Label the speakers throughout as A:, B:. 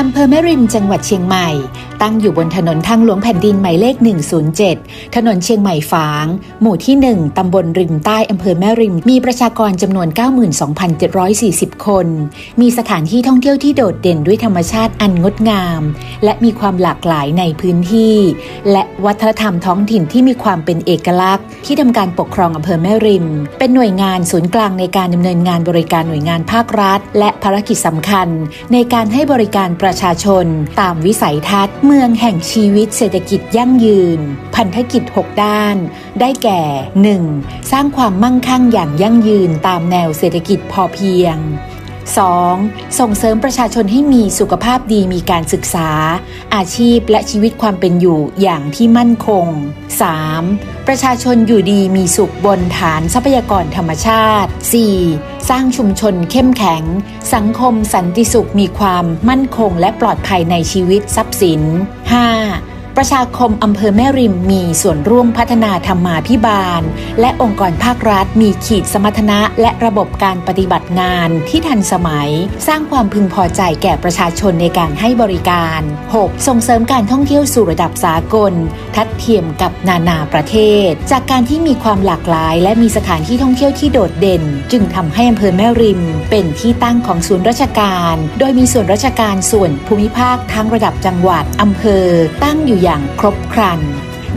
A: อำเภอแม่ริมจังหวัดเชียงใหม่ ตั้งอยู่บนถนนทางหลวงแผ่นดินหมายเลข 107 ถนนเชียงใหม่ฝาง หมู่ที่ 1 ตำบลริมใต้อำเภอแม่ริม มีประชากรจำนวน 92,740 คน มีสถานที่ท่องเที่ยวที่โดดเด่นด้วยธรรมชาติอันงดงาม และมีความหลากหลายในพื้นที่ และวัฒนธรรมท้องถิ่นที่มีความเป็นเอกลักษณ์ ที่ทำการปกครองอำเภอแม่ริม เป็นหน่วยงานศูนย์กลางในการดำเนินงานบริการหน่วยงานภาครัฐ และภารกิจสำคัญ ในการให้บริการประชาชน ตามวิสัยทัศน์เมืองแห่งชีวิตเศรษฐกิจยั่งยืน พันธกิจ 6 ด้าน ได้แก่ 1. สร้างความมั่งคั่งอย่างยั่งยืนตามแนวเศรษฐกิจพอเพียง 2. ส่งเสริมประชาชนให้มีสุขภาพดีมีการศึกษา อาชีพและชีวิตความเป็นอยู่อย่างที่มั่นคง 3. ประชาชนอยู่ดีมีสุขบนฐานทรัพยากรธรรมชาติ 4. สร้างชุมชนเข้มแข็ง สังคมสันติสุขมีความมั่นคงและปลอดภัยในชีวิตทรัพย์สิน 5. ประชาคมอำเภอแม่ริมมีส่วนร่วมพัฒนาธรรมาภิบาล และองค์กรภาครัฐมีขีดสมรรถนะ และระบบการปฏิบัติงานที่ทันสมัย สร้างความพึงพอใจแก่ประชาชนในการให้บริการ 6. ส่งเสริมการท่องเที่ยวสู่ระดับสากล ทัดเทียมกับนานาประเทศ จากการที่มีความหลากหลาย และมีสถานที่ท่องเที่ยวที่โดดเด่น จึงทำให้อำเภอแม่ริม เป็นที่ตั้งของศูนย์ราชการ โดยมีส่วนราชการส่วนภูมิภาคทั้งระดับจังหวัดอำเภอ ตั้งอยู่อย่างครบครัน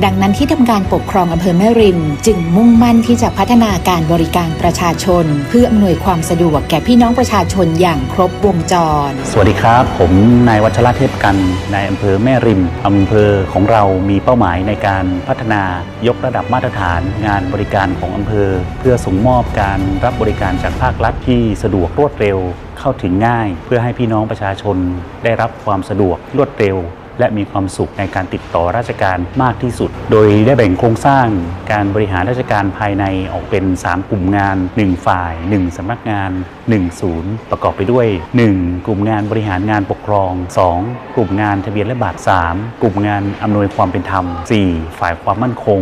A: ดังนั้นที่ทำการปกครองอำเภอแม่ริม จึงมุ่งมั่นที่จะพัฒนาการบริการประชาชน เพื่ออำนวยความสะดวกแก่พี่น้องประชาชนอย่างครบวงจร
B: สวัสดีครับ ผมนายวัชระเทพกันนายอำเภอแม่ริมอำเภอของเรามีเป้าหมายในการพัฒนายกระดับมาตรฐาน งานบริการของอำเภอ เพื่อส่งมอบการรับบริการจากภาครัฐที่สะดวกรวดเร็ว เข้าถึงง่าย เพื่อให้พี่น้องประชาชนได้รับความสะดวกรวดเร็ว และมีความสุขในการติดต่อราชการมากที่สุด โดยได้แบ่งโครงสร้างการบริหารราชการภายในออกเป็น 3 กลุ่มงาน 1 ฝ่าย 1สำนักงาน 1 ศูนย์ ประกอบไปด้วย 1. กลุ่มงานบริหารงานปกครอง 2. กลุ่มงานทะเบียนและบัตร 3. กลุ่มงานอำนวยความเป็นธรรม 4. ฝ่ายความมั่นคง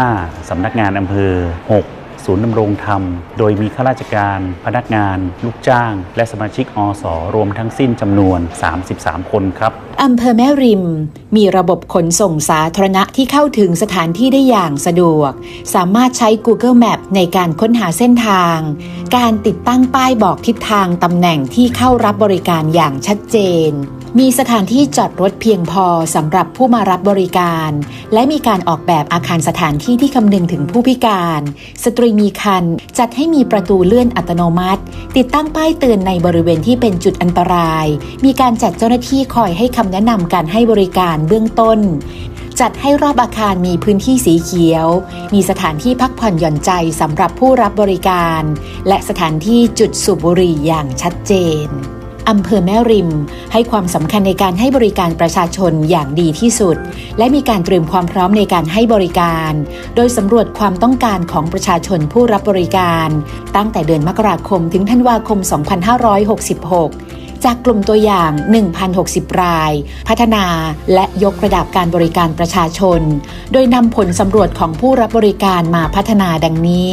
B: 5. สำนักงานอำเภอ 6. ศูนย์ดำรงธรรม โดยมีข้าราชการ พนักงาน ลูกจ้าง และสมาชิกอสรวมทั้งสิ้นจำนวน 33 คนครับ
A: อำเภอแม่ริม มีระบบขนส่งสาธารณะที่เข้าถึงสถานที่ได้อย่างสะดวก สามารถใช้ Google Map ในการค้นหาเส้นทาง การติดตั้งป้ายบอกทิศทางตำแหน่งที่เข้ารับบริการอย่างชัดเจน มีสถานที่จอดรถเพียงพอสำหรับผู้มารับบริการ และมีการออกแบบอาคารสถานที่ที่คำนึงถึงผู้พิการ สตรีมีคันจัดให้มีประตูเลื่อนอัตโนมัติ ติดตั้งป้ายเตือนในบริเวณที่เป็นจุดอันตราย มีการจัดเจ้าหน้าที่คอยให้คำแนะนำการให้บริการเบื้องต้น จัดให้รอบอาคารมีพื้นที่สีเขียว มีสถานที่พักผ่อนหย่อนใจสำหรับผู้รับบริการ และสถานที่จุดสูบบุหรี่อย่างชัดเจนอำเภอแม่ริม ให้ความสำคัญในการให้บริการประชาชนอย่างดีที่สุด และมีการเตรียมความพร้อมในการให้บริการ โดยสำรวจความต้องการของประชาชนผู้รับบริการ ตั้งแต่เดือนมกราคมถึงธันวาคม 2566 จากกลุ่มตัวอย่าง 1,060 ราย พัฒนาและยกระดับการบริการประชาชน โดยนำผลสำรวจของผู้รับบริการมาพัฒนาดังนี้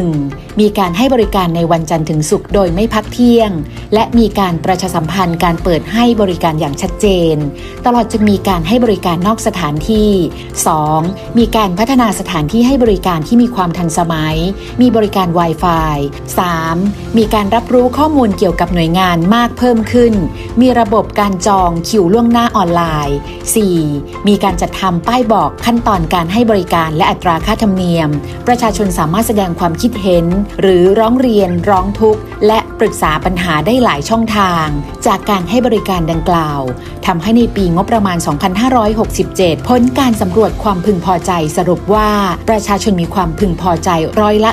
A: 1. มีการให้บริการในวันจันทร์ถึงศุกร์โดยไม่พักเที่ยง และมีการประชาสัมพันธ์การเปิดให้บริการอย่างชัดเจน ตลอดจนมีการให้บริการนอกสถานที่ 2. มีการพัฒนาสถานที่ให้บริการที่มีความทันสมัย มีบริการ Wi-Fi 3. มีการรับรู้ข้อมูลเกี่ยวกับหน่วยงานมากเพิ่มขึ้น มีระบบการจองคิวล่วงหน้าออนไลน์ 4. มีการจัดทำป้ายบอกขั้นตอนการให้บริการและอัตราค่าธรรมเนียม ประชาชนสามารถแสดงความคิดเห็น หรือร้องเรียนร้องทุกข์ และปรึกษาปัญหาได้หลายช่องทาง จากการให้บริการดังกล่าวทำให้ในปีงบประมาณ 2567ผลการสำรวจความพึงพอใจสรุปว่าประชาชนมีความพึงพอใจร้อยละ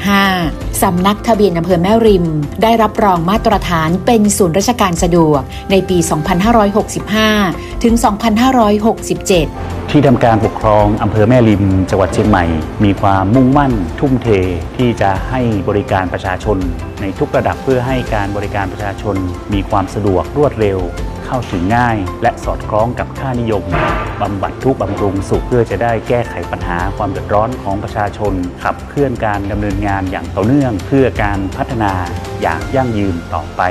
A: 95.75 สำนักทะเบียนอำเภอแม่ริม ได้รับรองมาตรฐานเป็นศูนย์ราชการสะดวกในปี 2565 ถึง 2567
B: ที่ทำการปกครองอำเภอแม่ริมจังหวัดเชียงใหม่ มีความมุ่งมั่นทุ่มเทที่จะให้บริการประชาชน ในทุกระดับเพื่อให้การบริการประชาชน มีความสะดวกรวดเร็ว เข้าถึงง่าย และสอดคล้องกับค่านิยมบำบัดทุกข์บำรุงสุขเพื่อจะได้แก้ไขปัญหาความเดือดร้อนของประชาชน ขับเคลื่อนการดำเนินงานอย่างต่อเนื่อง เพื่อการพัฒนาอย่างยั่งยืนต่อไป